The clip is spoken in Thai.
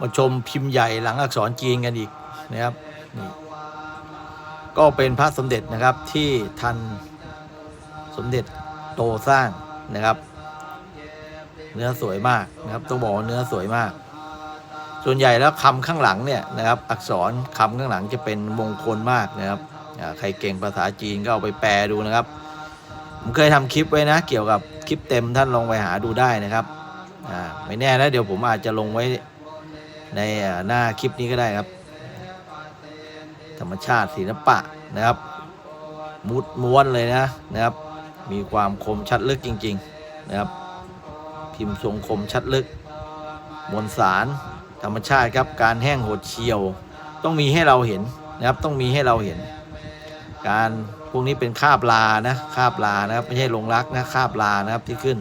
มาชมพิมพ์ใหญ่หลังอักษรจีนกันอีกนะครับนี่ก็เป็นพระสมเด็จนะครับที่ทันสมเด็จโตสร้างนะครับ เนื้อสวยมากนะครับต้องบอกเนื้อสวยมาก ส่วนใหญ่แล้วคำข้างหลังเนี่ยนะครับ อักษรคำข้างหลังจะเป็นมงคลมากนะครับใครเก่งภาษาจีนก็เอาไปแปลดูนะครับ ผมเคยทำคลิปไว้นะเกี่ยวกับคลิปเต็มท่านลองไปหาดูได้นะครับไม่แน่นะเดี๋ยวผมอาจจะลงไว้ ในหน้าคลิปนี้ก็ได้ครับ ธรรมชาติศิลปะนะครับ มุดม้วนเลยนะนะครับ มีความคมชัดลึกจริง ๆนะครับ พิมพ์ทรงคมชัดลึก มวลสาร ธรรมชาติครับการแห้งโหดเฉียว ต้องมีให้เราเห็นนะครับต้องมีให้เราเห็น การพวกนี้เป็นคาบลานะคาบลานะครับไม่ใช่ลงรักนะคาบลานะครับที่ขึ้น